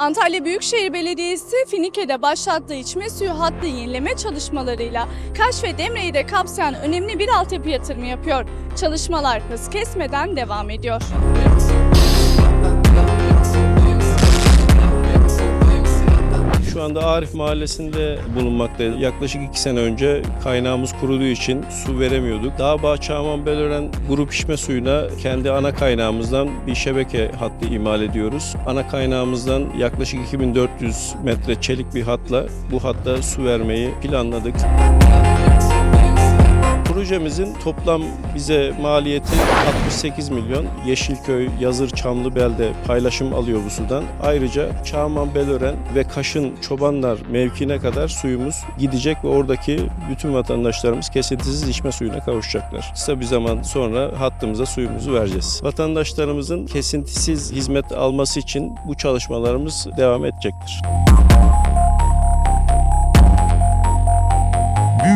Antalya Büyükşehir Belediyesi Finike'de başlattığı içme suyu hattı yenileme çalışmalarıyla Kaş ve Demre'yi de kapsayan önemli bir altyapı yatırımı yapıyor. Çalışmalar hız kesmeden devam ediyor. Şu anda Arif Mahallesi'nde bulunmaktayız. Yaklaşık iki sene önce kaynağımız kuruduğu için su veremiyorduk. Dağbağ Çağman Belören grup içme suyuna kendi ana kaynağımızdan bir şebeke hattı imal ediyoruz. Ana kaynağımızdan yaklaşık 2400 metre çelik bir hatla bu hatta su vermeyi planladık. Projemizin toplam bize maliyeti 68 milyon. Yeşilköy, Yazır, Çamlıbel'de paylaşım alıyor bu sudan. Ayrıca Çağman, Belören ve Kaşın Çobanlar mevkine kadar suyumuz gidecek ve oradaki bütün vatandaşlarımız kesintisiz içme suyuna kavuşacaklar. Kısa bir zaman sonra hattımıza suyumuzu vereceğiz. Vatandaşlarımızın kesintisiz hizmet alması için bu çalışmalarımız devam edecektir.